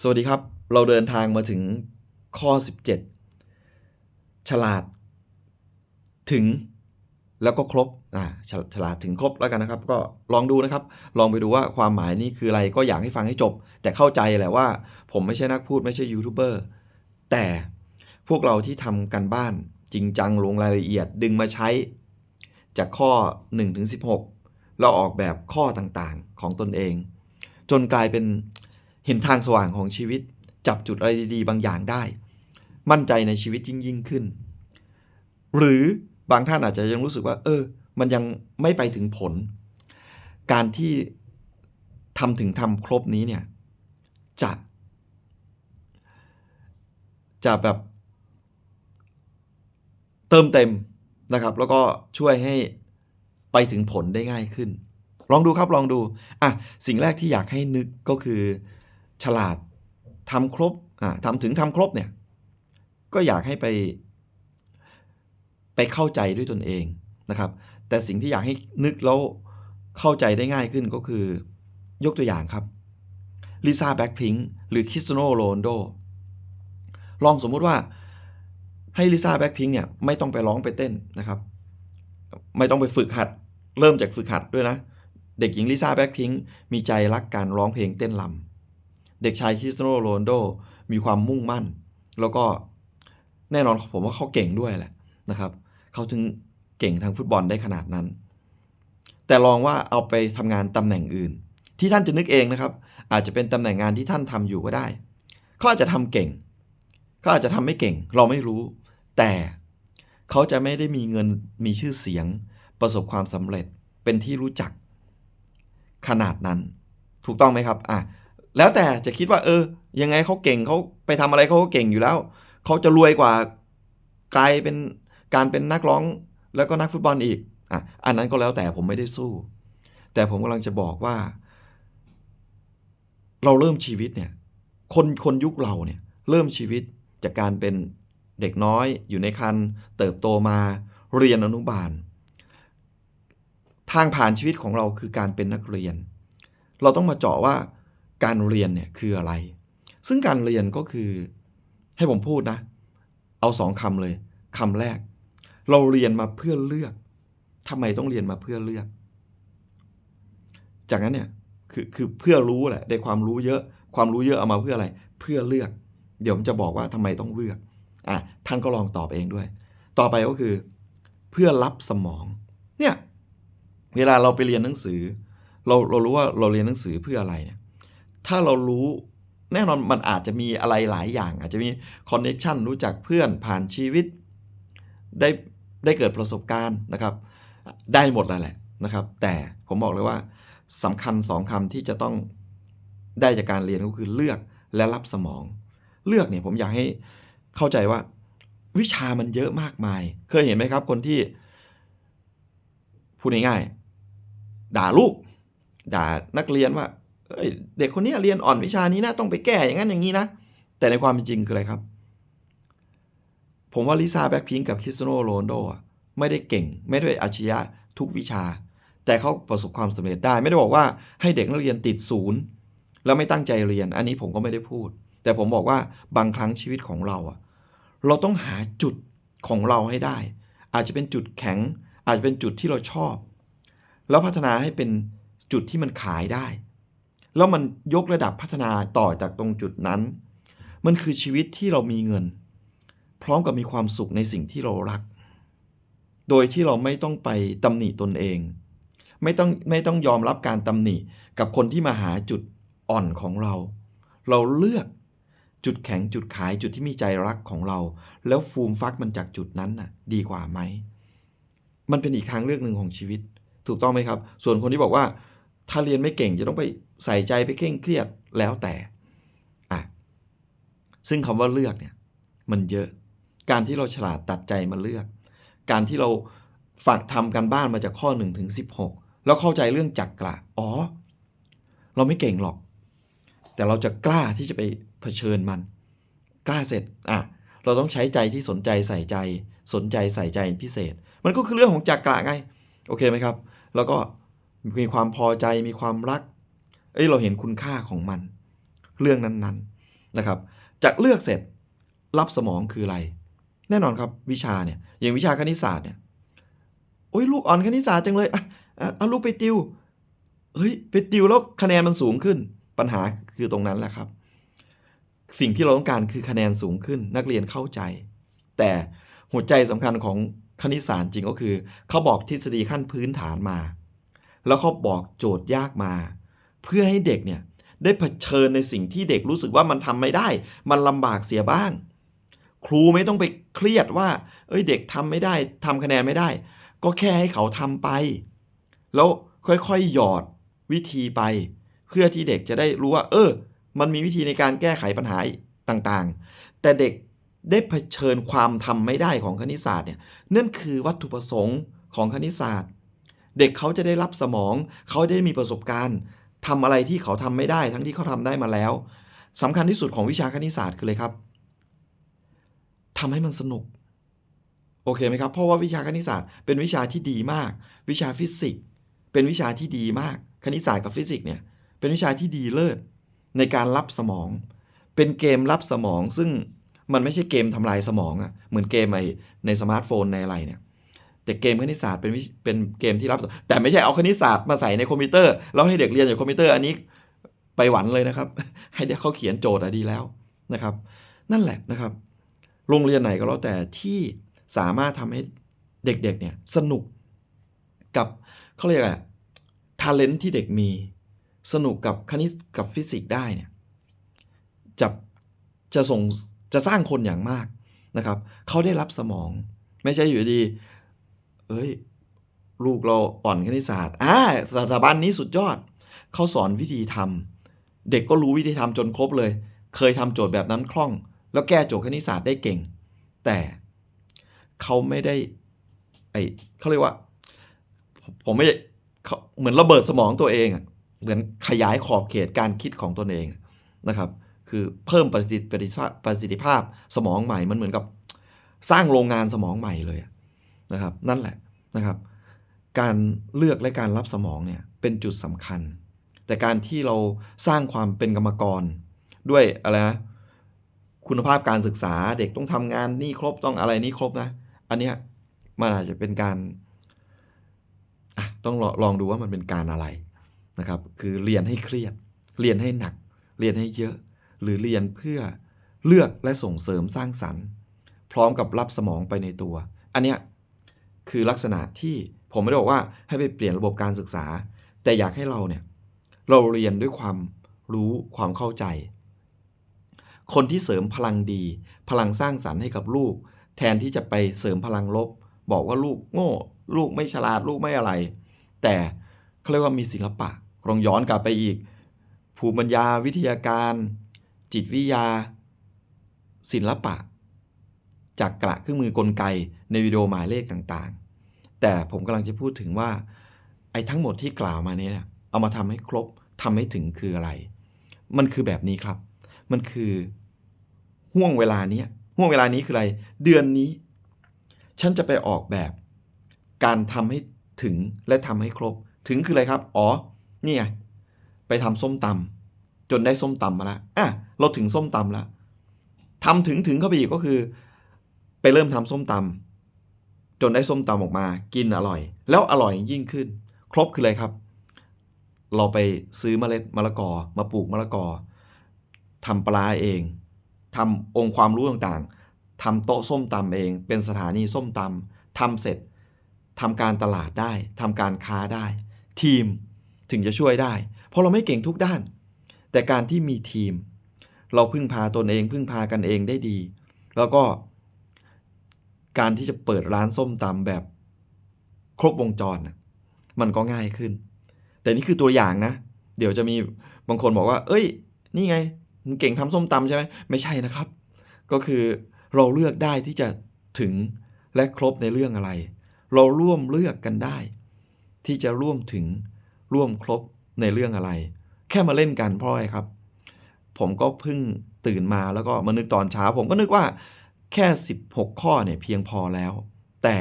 สวัสดีครับ เราเดินทางมาถึงข้อ 17 ฉลาด ถึงแล้วก็ครบอ่าฉฉลาดถึงครบแล้วกันนะครับ ก็ลองดูนะครับ ลองไปดูว่าความหมายนี้คืออะไรก็อยากให้ฟังให้จบ แต่เข้าใจแหละว่า ผมไม่ใช่นักพูดไม่ใช่ยูทูบเบอร์แต่พวกเราที่ทำกันบ้านจริงจังลงรายละเอียดดึงมาใช้ จากข้อ1ถึง16 เราออกแบบข้อต่างๆของตนเอง จนกลายเป็น เห็นทางสว่างของชีวิต จับจุดอะไรดีๆ บางอย่างได้ มั่นใจในชีวิตยิ่งยิ่งขึ้น หรือบางท่านอาจจะยังรู้สึกว่า เออ มันยังไม่ไปถึงผล การที่ทำถึงทำครบนี้เนี่ยจะ จะแบบ เติมเต็มนะครับ แล้วก็ช่วยให้ไปถึงผลได้ง่ายขึ้น ลองดูครับลองดู อะ สิ่งแรกที่อยากให้นึกก็คือ ฉลาดทำครบอะทำถึงทำครบเนี่ยก็อยากให้ไป ไปเข้าใจด้วยตนเองนะครับ แต่สิ่งที่อยากให้นึกแล้วเข้าใจได้ง่ายขึ้นก็คือยกตัวอย่างครับลิซ่าแบ็คพิงหรือคริสโตโนโรนโดลองสมมุติว่าให้ลิซ่าแบ็คพิงเนี่ยไม่ต้องไปร้องไปเต้นนะครับ ไม่ต้องไปฝึกหัด เริ่มจากฝึกหัดด้วยนะ เด็กหญิงลิซ่าแบ็คพิงมีใจรักการร้องเพลงเต้นลำ เด็กชายคริสโตโนโรนโด มีความมุ่งมั่น แล้วก็แน่นอนผมว่าเขาเก่งด้วยแหละนะครับเขาถึงเก่งทางฟุตบอลได้ขนาดนั้น แต่ลองว่าเอาไปทำงานตำแหน่งอื่น ที่ท่านจะนึกเองนะครับ อาจจะเป็นตำแหน่งงานที่ท่านทำอยู่ก็ได้เขาอาจจะทำเก่งเขาอาจจะทำไม่เก่ง เราไม่รู้ แต่เขาจะไม่ได้มีเงินมีชื่อเสียง ประสบความสำเร็จเป็นที่รู้จักขนาดนั้น ถูกต้องไหมครับอะ แล้วแต่จะคิดว่า เออ ยังไงเขาเก่งเขาไปทำอะไรเขาก็เก่งอยู่แล้ว เขาจะรวยกว่ากลายเป็นการเป็นนักร้องแล้วก็นักฟุตบอลอีกอะอันนั้นก็แล้วแต่ผมไม่ได้สู้ แต่ผมกำลังจะบอกว่า เราเริ่มชีวิตเนี่ย คนคนยุคเราเนี่ย เริ่มชีวิตจากการเป็นเด็กน้อยอยู่ในคันเติบโตมาเรียนอนุบาล ทางผ่านชีวิตของเราคือการเป็นนักเรียน เราต้องมาเจาะว่า การเรียนเนี่ยคืออะไร ซึ่งการเรียนก็คือให้ผมพูดนะ เอาสองคำเลยคำแรก เราเรียนมาเพื่อเลือกทำไมต้องเรียนมาเพื่อเลือก จากนั้นเนี่ยคือคือเพื่อรู้แหละได้ความรู้เยอะ ความรู้เยอะเอามาเพื่ออะไร เพื่อเลือก เดี๋ยวผมจะบอกว่าทำไมต้องเลือกอะท่านก็ลองตอบเองด้วย ต่อไปก็คือ เพื่อรับสมองเนี่ยเวลาเราไปเรียนหนังสือ เราเรารู้ว่าเราเรียนหนังสือเพื่ออะไรเนี่ย ถ้าเรารู้แน่นอนมันอาจจะมีอะไรหลายอย่าง อาจจะมีคอนเน c ชันรู้จักเพื่อนผ่านชีวิต ได้ได้เกิดประสบการณ์นะครับ ได้หมดแล้วแหละนะครับ แต่ผมบอกเลยว่าสำคัญสองคำที่จะต้องได้จากการเรียนก็คือเลือกและรับสมอง เลือกเนี่ยผมอยากให้เข้าใจว่า วิชามันเยอะมากมาย เคยเห็นไหมครับคนที่พูดง่ายๆด่าลูก ด่านักเรียนว่า เอ้ยเด็กคนนี้เรียนอ่อนวิชานี้นะต้องไปแก้อย่างนั้นอย่างนี้นะ แต่ในความเป็นจริงคืออะไรครับ ผมว่าลิซ่าแบ็คพิงกับคริสโตโนโรนโดไม่ได้เก่ง ไม่ได้อาชญะทุกวิชา แต่เขาประสบความสำเร็จได้ ไม่ได้บอกว่าให้เด็กนักเรียนติดศูนย์แล้วไม่ตั้งใจเรียน อันนี้ผมก็ไม่ได้พูด แต่ผมบอกว่าบางครั้งชีวิตของเราอะเราต้องหาจุดของเราให้ได้ อาจจะเป็นจุดแข็ง อาจจะเป็นจุดที่เราชอบ แล้วพัฒนาให้เป็นจุดที่มันขายได้ แล้วมันยกระดับพัฒนาต่อจากตรงจุดนั้น มันคือชีวิตที่เรามีเงิน พร้อมกับมีความสุขในสิ่งที่เรารัก โดยที่เราไม่ต้องไปตำหนิตนเอง ไม่ต้องไม่ต้องยอมรับการตำหนิกับคนที่มาหาจุดอ่อนของเรา เราเลือกจุดแข็งจุดขายจุดที่มีใจรักของเรา แล้วฟูมฟักมันจากจุดนั้นน่ะ ดีกว่าไหม มันเป็นอีกทางเลือกหนึ่งของชีวิต ถูกต้องไหมครับ ส่วนคนที่บอกว่า ถ้าเรียนไม่เก่งจะต้องไปใส่ใจไปเคร่งเครียดแล้วแต่อะซึ่งคำว่าเลือกเนี่ยมันเยอะ การที่เราฉลาดตัดใจมาเลือก การที่เราฝักทำการบ้านมาจากข้อ1ถึง16 แล้วเข้าใจเรื่องจักกระอ๋อ เราไม่เก่งหรอก แต่เราจะกล้าที่จะไปเผชิญมัน กล้าเสร็จอะเราต้องใช้ใจที่สนใจใส่ใจ สนใจใส่ใจพิเศษ มันก็คือเรื่องของจักระไง โอเคไหมครับ แล้วก็ มีความพอใจมีความรัก เอ้ยเราเห็นคุณค่าของมัน เรื่องนั้นนะครับ จากเลือกเสร็จรับสมองคืออะไร แน่นอนครับวิชาเนี่ยอย่างวิชาคณิตศาสตร์เนี่ยโอ้ยลูกอ่อนคณิตศาสตร์จังเลยอะอะเอาลูกไปติวเฮ้ยไปติวแล้วคะแนนมันสูงขึ้น ปัญหาคือตรงนั้นแหละครับ สิ่งที่เราต้องการคือคะแนนสูงขึ้น นักเรียนเข้าใจ แต่หัวใจสำคัญของคณิตศาสตร์จริงก็คือ เขาบอกทฤษฎีขั้นพื้นฐานมา แล้วเขาบอกโจทย์ยากมา เพื่อให้เด็กเนี่ยได้เผชิญในสิ่งที่เด็กรู้สึกว่ามันทำไม่ได้ มันลำบากเสียบ้าง ครูไม่ต้องไปเครียดว่า เอ้ยเด็กทำไม่ได้ทำคะแนนไม่ได้ ก็แค่ให้เขาทำไป แล้วค่อยๆหยอดวิธีไป เพื่อที่เด็กจะได้รู้ว่า เออ มันมีวิธีในการแก้ไขปัญหาต่างๆ แต่เด็กได้เผชิญความทำไม่ได้ของคณิตศาสตร์เนี่ยนั่นคือวัตถุประสงค์ของคณิตศาสตร์ เด็กเขาจะได้รับสมอง เขาได้มีประสบการณ์ทำอะไรที่เขาทำไม่ได้ทั้งที่เขาทำได้มาแล้วสำคัญที่สุดของวิชาคณิตศาสตร์คือเลยครับทำให้มันสนุก โอเคไหมครับ เพราะว่าวิชาคณิตศาสตร์เป็นวิชาที่ดีมาก วิชาฟิสิกส์เป็นวิชาที่ดีมาก คณิตศาสตร์กับฟิสิกส์เนี่ย เป็นวิชาที่ดีเลิศในการรับสมอง เป็นเกมรับสมองซึ่งมันไม่ใช่เกมทำลายสมองอะเหมือนเกมไอในสมาร์ทโฟนในอะไรเนี่ย แต่เกมคณิตศาสตร์เป็นเป็นเกมที่รับ แต่ไม่ใช่เอาคณิตศาสตร์มาใส่ในคอมพิวเตอร์แล้วให้เด็กเรียนจากคอมพิวเตอร์อันนี้ไปหวันเลยนะครับ ให้เด็กเขาเขียนโจทย์อะดีแล้วนะครับ นั่นแหละนะครับ โรงเรียนไหนก็แล้วแต่ที่สามารถทำให้เด็กๆเนี่ยสนุกกับเขาเรียกอะไรทาเลนต์ที่เด็กมี สนุกกับคณิตกับฟิสิกส์ได้เนี่ยจะจะส่งจะสร้างคนอย่างมากนะครับ เขาได้รับสมอง ไม่ใช่อยู่ดี เอ้ย ลูกเราอ่อนคณิตศาสตร์อ่าสถาบันนี้สุดยอด เขาสอนวิธีทำเด็กก็รู้วิธีทำจนครบเลย เคยทำโจทย์แบบนั้นคล่อง แล้วแก้โจทย์คณิตศาสตร์ได้เก่ง แต่เขาไม่ได้ ไอเขาเรียกว่า ผมไม่เหมือนระเบิดสมองตัวเองอะเหมือนขยายขอบเขตการคิดของตนเองนะครับ คือเพิ่มประสิทธิประสิทธิภาพประสิทธิภาพสมองใหม่ มันเหมือนกับสร้างโรงงานสมองใหม่เลย นะครับ นั่นแหละนะครับ การเลือกและการรับสมองเนี่ยเป็นจุดสำคัญ แต่การที่เราสร้างความเป็นกรรมกร ด้วยอะไรนะคุณภาพการศึกษาเด็กต้องทำงานนี่ครบต้องอะไรนี่ครบนะ อันเนี้ยมันอาจจะเป็นการต้องลองลองดูว่ามันเป็นการอะไรนะครับ คือเรียนให้เครียด เรียนให้หนัก เรียนให้เยอะ หรือเรียนเพื่อเลือกและส่งเสริมสร้างสรรค์ พร้อมกับรับสมองไปในตัว อันเนี้ย คือลักษณะที่ผมไม่ได้บอกว่าให้ไปเปลี่ยนระบบการศึกษา แต่อยากให้เราเนี่ยเราเรียนด้วยความรู้ความเข้าใจ คนที่เสริมพลังดี พลังสร้างสรรค์ให้กับลูก แทนที่จะไปเสริมพลังลบ บอกว่าลูกโง่ ลูกไม่ฉลาดลูกไม่อะไร แต่เขาเรียกว่ามีศิลปะลองย้อนกลับไปอีก ภูมิปัญญาวิทยาการ จิตวิทยา ศิลปะ จากกระเครื่องมือกลไกในวิดีโอหมายเลขต่างๆ แต่ผมกำลังจะพูดถึงว่า ไอ้ทั้งหมดที่กล่าวมานี้เนี่ยเอามาทำให้ครบทำให้ถึงคืออะไร มันคือแบบนี้ครับ มันคือห่วงเวลานี้ห่วงเวลานี้คืออะไร เดือนนี้ ฉันจะไปออกแบบ การทำให้ถึงและทำให้ครบ ถึงคืออะไรครับ อ๋อ นี่ไงไปทำส้มตำจนได้ส้มตำมาแล้วอะเราถึงส้มตำแล้วทำถึงถึงเข้าไปอีกก็คือ ไปเริ่มทำส้มตำ จนได้ส้มตำออกมา กินอร่อย แล้วอร่อยยิ่งขึ้น ครบคืออะไรครับ เราไปซื้อมเมล็ดมะละกอมาปลูกมะละกอทำปลาเอง ทำองค์ความรู้ต่างๆทำโต๊ะส้มตำเอง เป็นสถานีส้มตำทำเสร็จทำการตลาดได้ทำการค้าได้ ทีมถึงจะช่วยได้ เพราะเราไม่เก่งทุกด้าน แต่การที่มีทีม เราพึ่งพาตนเองพึ่งพากันเองได้ดี แล้วก็ การที่จะเปิดร้านส้มตำแบบครบวงจรนะมันก็ง่ายขึ้น แต่นี่คือตัวอย่างนะ เดี๋ยวจะมีบางคนบอกว่า เอ้ย นี่ไงมึงเก่งทำส้มตำใช่ไหมไม่ใช่นะครับ ก็คือเราเลือกได้ที่จะถึงและครบในเรื่องอะไร เราร่วมเลือกกันได้ ที่จะร่วมถึงร่วมครบในเรื่องอะไร แค่มาเล่นกันเพราะอะไรครับ ผมก็เพิ่งตื่นมาแล้วก็มานึกตอนเช้า ผมก็นึกว่า แค่ 16 ข้อเนี่ยเพียงพอแล้ว แต่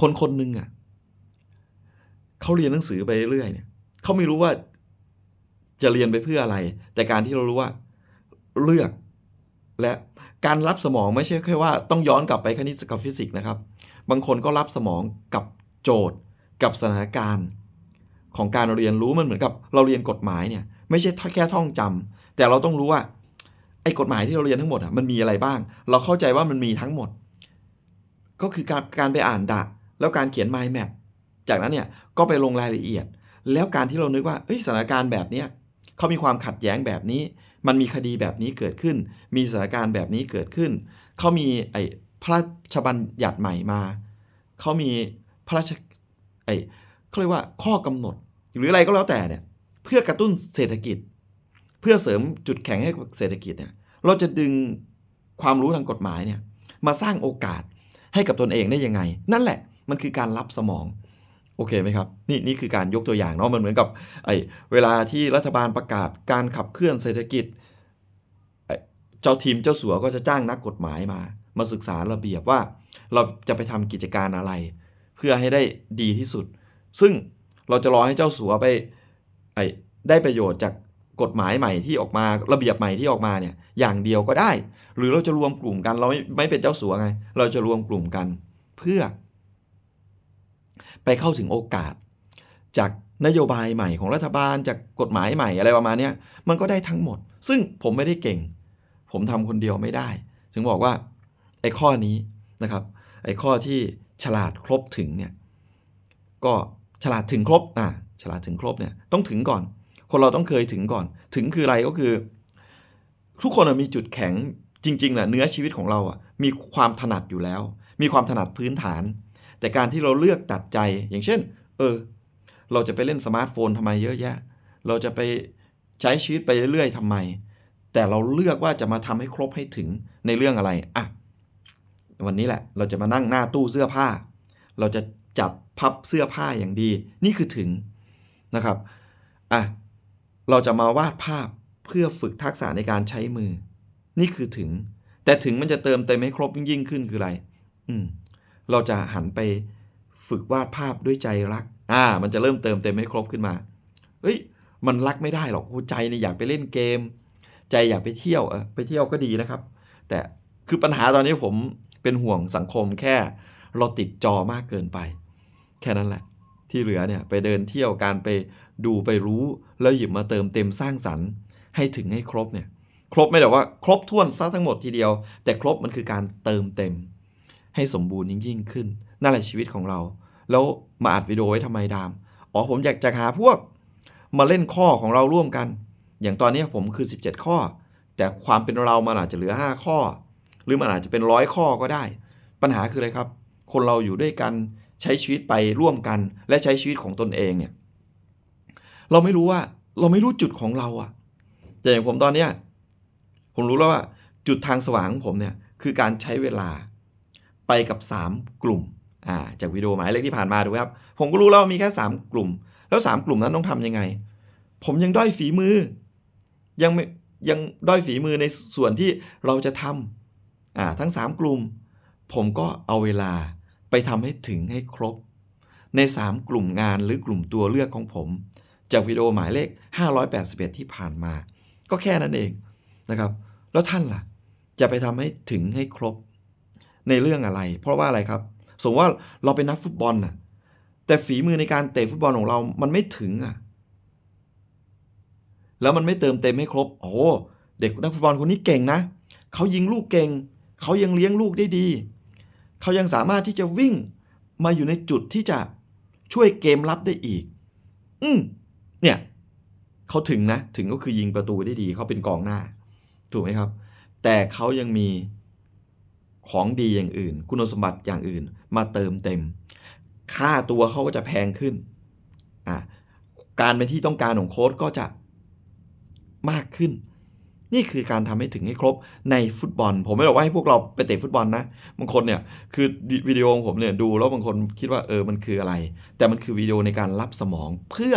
คนคนหนึ่งอะเขาเรียนหนังสือไปเรื่อยเนี่ยเขาไม่รู้ว่าจะเรียนไปเพื่ออะไร แต่การที่เรารู้ว่าเลือกและการรับสมองไม่ใช่แค่ว่าต้องย้อนกลับไปคณิตกับฟิสิกส์นะครับ บางคนก็รับสมองกับโจทย์กับสถานการณ์ของการเรียนรู้มันเหมือนกับเราเรียนกฎหมายเนี่ย ไม่ใช่แค่ท่องจำแต่เราต้องรู้ว่า ไอ้กฎหมายที่เราเรียนทั้งหมดอะมันมีอะไรบ้าง เราเข้าใจว่ามันมีทั้งหมด ก็คือการการไปอ่านดะแล้วการเขียน mind map จากนั้นเนี่ยก็ไปลงรายละเอียด แล้วการที่เรานึกว่าเอ้ยสถานการณ์แบบเนี้ยเขามีความขัดแย้งแบบนี้ มันมีคดีแบบนี้เกิดขึ้น มีสถานการณ์แบบนี้เกิดขึ้น เขามีไอ้พระราชบัญญัติใหม่มา เขามีพระราชไอ้เขาเรียกว่าข้อกำหนด หรืออะไรก็แล้วแต่เนี่ยเพื่อกระตุ้นเศรษฐกิจ เพื่อเสริมจุดแข็งให้กับเศรษฐกิจเนี่ยเราจะดึงความรู้ทางกฎหมายเนี่ยมาสร้างโอกาสให้กับตนเองได้ยังไง นั่นแหละมันคือการรับสมองโอเคไหมครับนี่นี่คือการยกตัวอย่างเนาะมันเหมือนกับไอ้เวลาที่รัฐบาลประกาศการขับเคลื่อนเศรษฐกิจ เจ้าทีมเจ้าสัวก็จะจ้างนักกฎหมายมา มาศึกษาระเบียบว่า เราจะไปทำกิจการอะไร เพื่อให้ได้ดีที่สุด ซึ่งเราจะรอให้เจ้าสัวไปไอ้ได้ประโยชน์จาก กฎหมายใหม่ที่ออกมาระเบียบใหม่ที่ออกมาเนี่ยอย่างเดียวก็ได้ หรือเราจะรวมกลุ่มกันเราไม่ไม่เป็นเจ้าสัวไง เราจะรวมกลุ่มกัน เพื่อ ไปเข้าถึงโอกาส จากนโยบายใหม่ของรัฐบาลจากกฎหมายใหม่อะไรประมาณนี้มันก็ได้ทั้งหมด ซึ่งผมไม่ได้เก่ง ผมทำคนเดียวไม่ได้ ถึงบอกว่าไอ้ข้อนี้นะครับไอ้ข้อที่ฉลาดครบถึงเนี่ยก็ฉลาดถึงครบอะฉลาดถึงครบเนี่ยต้องถึงก่อน คนเราต้องเคยถึงก่อน ถึงคืออะไรก็คือ ทุกคนมีจุดแข็งจริงๆแหละเนื้อชีวิตของเราอะมีความถนัดอยู่แล้ว มีความถนัดพื้นฐาน แต่การที่เราเลือกตัดใจ อย่างเช่น เออ เราจะไปเล่นสมาร์ทโฟนทำไมเยอะแยะ เราจะไปใช้ชีวิตไปเรื่อยๆทำไม แต่เราเลือกว่าจะมาทำให้ครบให้ถึงในเรื่องอะไรอะวันนี้แหละ เราจะมานั่งหน้าตู้เสื้อผ้า เราจะจัดพับเสื้อผ้าอย่างดี นี่คือถึงนะครับ อะ เราจะมาวาดภาพเพื่อฝึกทักษะในการใช้มือ นี่คือถึง แต่ถึงมันจะเติมเต็มให้ครบยิ่งขึ้นคืออะไร อืม เราจะหันไปฝึกวาดภาพด้วยใจรัก อ่า มันจะเริ่มเติมเต็มให้ครบขึ้นมาเฮ้ย มันรักไม่ได้หรอกใจเนี่ยอยากไปเล่นเกม ใจอยากไปเที่ยวเออไปเที่ยวก็ดีนะครับ แต่คือปัญหาตอนนี้ผมเป็นห่วงสังคมแค่ เราติดจอมากเกินไป แค่นั้นแหละ ที่เหลือเนี่ยไปเดินเที่ยวการไปดูไปรู้แล้วหยิบมาเติมเต็มสร้างสรรค์ ให้ถึงให้ครบเนี่ยครบไม่ได้ว่าครบถ้วนซะทั้งหมดทีเดียว แต่ครบมันคือการเติมเต็ม ให้สมบูรณ์ยิ่งยิ่งขึ้นนั่นแหละชีวิตของเรา แล้วมาอัดวิดีโอไว้ทำไมดามอ๋อผมอยากจะหาพวก มาเล่นข้อของเราร่วมกัน อย่างตอนนี้ผมคือ 17 ข้อ แต่ความเป็นเรามันอาจจะเหลือ 5 ข้อ หรือมันอาจจะเป็นร้อยข้อก็ได้ ปัญหาคืออะไรครับ คนเราอยู่ด้วยกัน ใช้ชีวิตไปร่วมกัน และใช้ชีวิตของตนเองเนี่ยเราไม่รู้ว่าเราไม่รู้จุดของเราอะแต่อย่างผมตอนเนี้ยผมรู้แล้วว่าจุดทางสว่างของผมเนี่ยคือการใช้เวลาไปกับ 3 กลุ่มอ่าจากวิดีโอหมายเลขที่ผ่านมาถูกไหมครับ ผมก็รู้แล้วมีแค่ 3 กลุ่ม แล้ว 3 กลุ่มนั้นต้องทำยังไง ผมยังด้อยฝีมือ ยังไม่ยังด้อยฝีมือในส่วนที่เราจะทำอ่าทั้ง 3 กลุ่ม ผมก็เอาเวลา ไปทำให้ถึงให้ครบ ใน 3 กลุ่มงานหรือกลุ่มตัวเลือกของผม จากวิดีโอหมายเลข 581 ที่ผ่านมา ก็แค่นั้นเองนะครับ แล้วท่านล่ะ จะไปทำให้ถึงให้ครบ ในเรื่องอะไร เพราะว่าอะไรครับ สมมติว่าเราเป็นนักฟุตบอลน่ะแต่ฝีมือในการเตะฟุตบอลของเรา มันไม่ถึงอะ แล้วมันไม่เติมเต็มให้ครบ โอ้เด็กนักฟุตบอลคนนี้เก่งนะ เขายิงลูกเก่ง เขายังเลี้ยงลูกได้ดี เขายังสามารถที่จะวิ่งมาอยู่ในจุดที่จะช่วยเกมรับได้อีก อืมเนี่ยเขาถึงนะ ถึงก็คือยิงประตูได้ดี เขาเป็นกองหน้า ถูกไหมครับ แต่เขายังมีของดีอย่างอื่น คุณสมบัติอย่างอื่น มาเติมเต็ม ค่าตัวเขาก็จะแพงขึ้นอ่าการเป็นที่ต้องการของโค้ชก็จะมากขึ้น นี่คือการทำให้ถึงให้ครบในฟุตบอล ผมไม่บอกว่าให้พวกเราไปเตะฟุตบอลนะบางคนเนี่ยคือวิดีโอของผมเนี่ยดูแล้วบางคนคิดว่าเออมันคืออะไร แต่มันคือวิดีโอในการรับสมองเพื่อ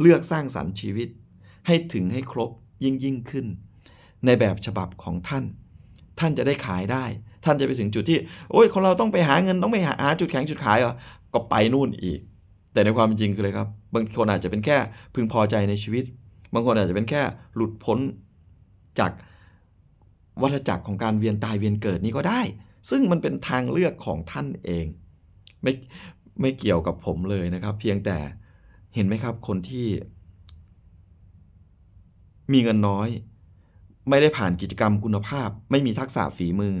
เลือกสร้างสรรค์ชีวิต ให้ถึงให้ครบยิ่งยิ่งขึ้น ในแบบฉบับของท่าน ท่านจะได้ขายได้ ท่านจะไปถึงจุดที่ โอ้ยคนเราต้องไปหาเงินต้องไปหาหาจุดแข็งจุดขายเหรอก็ไปนู่นอีก แต่ในความจริงคืออะไรครับ บางคนอาจจะเป็นแค่พึงพอใจในชีวิต บางคนอาจจะเป็นแค่หลุดพ้นจากวัฏจักรของการเวียนตายเวียนเกิดนี้ก็ได้ ซึ่งมันเป็นทางเลือกของท่านเอง ไม่ไม่เกี่ยวกับผมเลยนะครับ เพียงแต่เห็นไหมครับคนที่ มีเงินน้อย ไม่ได้ผ่านกิจกรรมคุณภาพ ไม่มีทักษะฝีมือ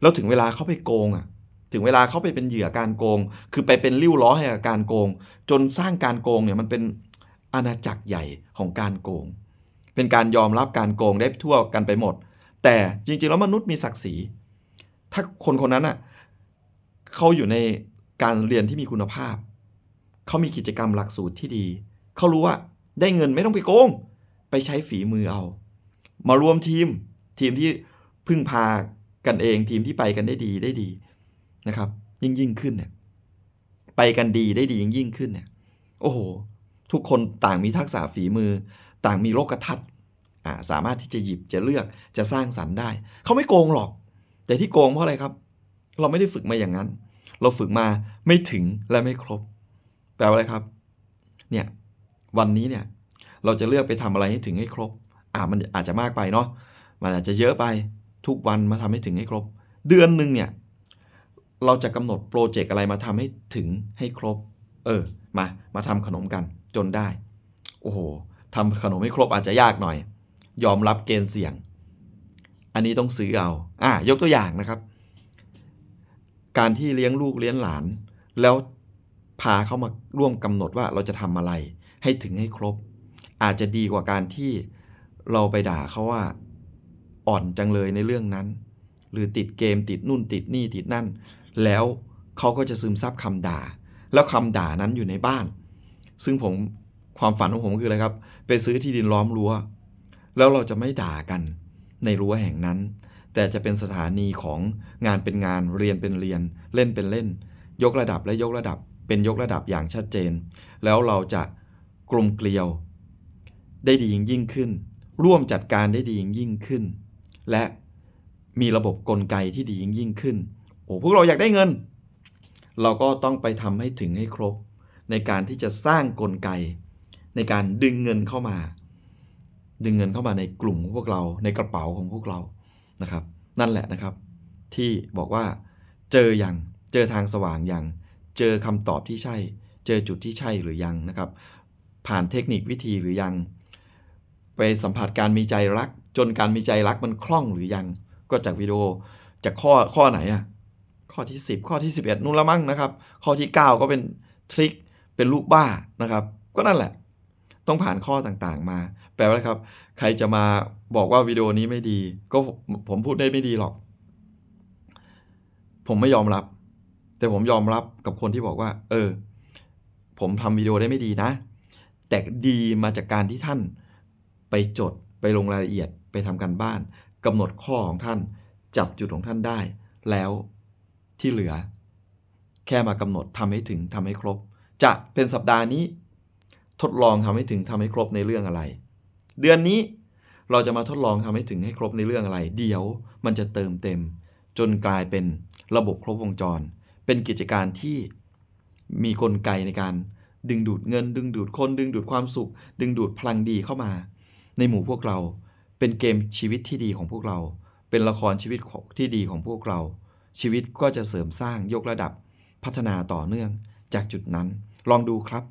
แล้วถึงเวลาเขาไปโกงอะถึงเวลาเขาไปเป็นเหยื่อการโกง คือไปเป็นริ้วล้อให้กับการโกง จนสร้างการโกงเนี่ยมันเป็น อาณาจักรใหญ่ของการโกง เป็นการยอมรับการโกงได้ทั่วกันไปหมด แต่จริงๆแล้วมนุษย์มีศักดิ์ศรี ถ้าคนคนนั้นอะเขาอยู่ในการเรียนที่มีคุณภาพ เขามีกิจกรรมหลักสูตรที่ดี เขารู้ว่าได้เงินไม่ต้องไปโกง ไปใช้ฝีมือเอา มารวมทีม ทีมที่พึ่งพากันเอง ทีมที่ไปกันได้ดีได้ดีนะครับ ยิ่งยิ่งขึ้นเนี่ย ไปกันดีได้ดียิ่งยิ่งขึ้นเนี่ย โอ้โห ทุกคนต่างมีทักษะฝีมือ ต่างมีโลกทัศน์สามารถที่จะหยิบจะเลือกจะสร้างสรรค์ได้ เขาไม่โกงหรอก แต่ที่โกงเพราะอะไรครับ เราไม่ได้ฝึกมาอย่างนั้น เราฝึกมาไม่ถึงและไม่ครบ แปลว่าอะไรครับเนี่ยวันนี้เนี่ยเราจะเลือกไปทำอะไรให้ถึงให้ครบ อ่ามันอาจจะมากไปเนาะมันอาจจะเยอะไปทุกวันมาทำให้ถึงให้ครบ เดือนหนึ่งเนี่ยเราจะกำหนดโปรเจกต์อะไรมาทำให้ถึงให้ครบ เออมามาทำขนมกัน จนได้ โอ้โหทำขนมให้ครบอาจจะยากหน่อย ยอมรับเกณฑ์เสี่ยง อันนี้ต้องซื้อเอา อะยกตัวอย่างนะครับ การที่เลี้ยงลูกเลี้ยงหลาน แล้วพาเขามาร่วมกำหนดว่าเราจะทำอะไรให้ถึงให้ครบ อาจจะดีกว่าการที่เราไปด่าเขาว่าอ่อนจังเลยในเรื่องนั้น หรือติดเกมติดนู่นติดนี่ติดนั่น แล้วเขาก็จะซึมซับคำด่า แล้วคำด่านั้นอยู่ในบ้าน ซึ่งผมความฝันของผมคืออะไรครับ ไปซื้อที่ดินล้อมรั้ว แล้วเราจะไม่ด่ากันในรั้วแห่งนั้น แต่จะเป็นสถานีของงานเป็นงานเรียนเป็นเรียน เล่นเป็นเล่น ยกระดับและยกระดับ เป็นยกระดับอย่างชัดเจน แล้วเราจะกลมเกลียว ได้ดียิ่งยิ่งขึ้น ร่วมจัดการได้ดียิ่งยิ่งขึ้น และมีระบบกลไกที่ดียิ่งยิ่งขึ้นโอ้พวกเราอยากได้เงิน เราก็ต้องไปทำให้ถึงให้ครบ ในการที่จะสร้างกลไก ในการดึงเงินเข้ามา ดึงเงินเข้ามาในกลุ่มของพวกเราในกระเป๋าของพวกเรานะครับ นั่นแหละนะครับ ที่บอกว่า เจอยังเจอทางสว่างยังเจอคำตอบที่ใช่ เจอจุดที่ใช่หรือยังนะครับ ผ่านเทคนิควิธีหรือยัง ไปสัมผัสการมีใจรัก จนการมีใจรักมันคล่องหรือยัง ก็จากวิดีโอจากข้อข้อไหนอะข้อที่ 10 ข้อที่ 11นู่นละมั้งนะครับ ข้อที่ 9 ก็เป็นทริค เป็นลูกบ้านะครับ ก็นั่นแหละ ต้องผ่านข้อต่างๆมา แปลว่าครับ ใครจะมาบอกว่าวิดีโอนี้ไม่ดี ก็ผมผมพูดได้ไม่ดีหรอก ผมไม่ยอมรับ แต่ผมยอมรับกับคนที่บอกว่า เออ ผมทำวิดีโอได้ไม่ดีนะ แต่ดีมาจากการที่ท่านไปจดไปลงรายละเอียดไปทำการบ้านกำหนดข้อของท่าน จับจุดของท่านได้ แล้วที่เหลือ แค่มากำหนดทำให้ถึงทำให้ครบ จะเป็นสัปดาห์นี้ ทดลองทำให้ถึงทำให้ครบในเรื่องอะไร เดือนนี้เราจะมาทดลองทำให้ถึงให้ครบในเรื่องอะไร เดี๋ยวมันจะเติมเต็ม จนกลายเป็นระบบครบวงจร เป็นกิจการที่มีกลไกในการดึงดูดเงิน ดึงดูดคน ดึงดูดความสุข ดึงดูดพลังดีเข้ามา ในหมู่พวกเรา เป็นเกมชีวิตที่ดีของพวกเรา เป็นละครชีวิตที่ดีของพวกเรา ชีวิตก็จะเสริมสร้างยกระดับพัฒนาต่อเนื่อง จากจุดนั้น ลองดูครับ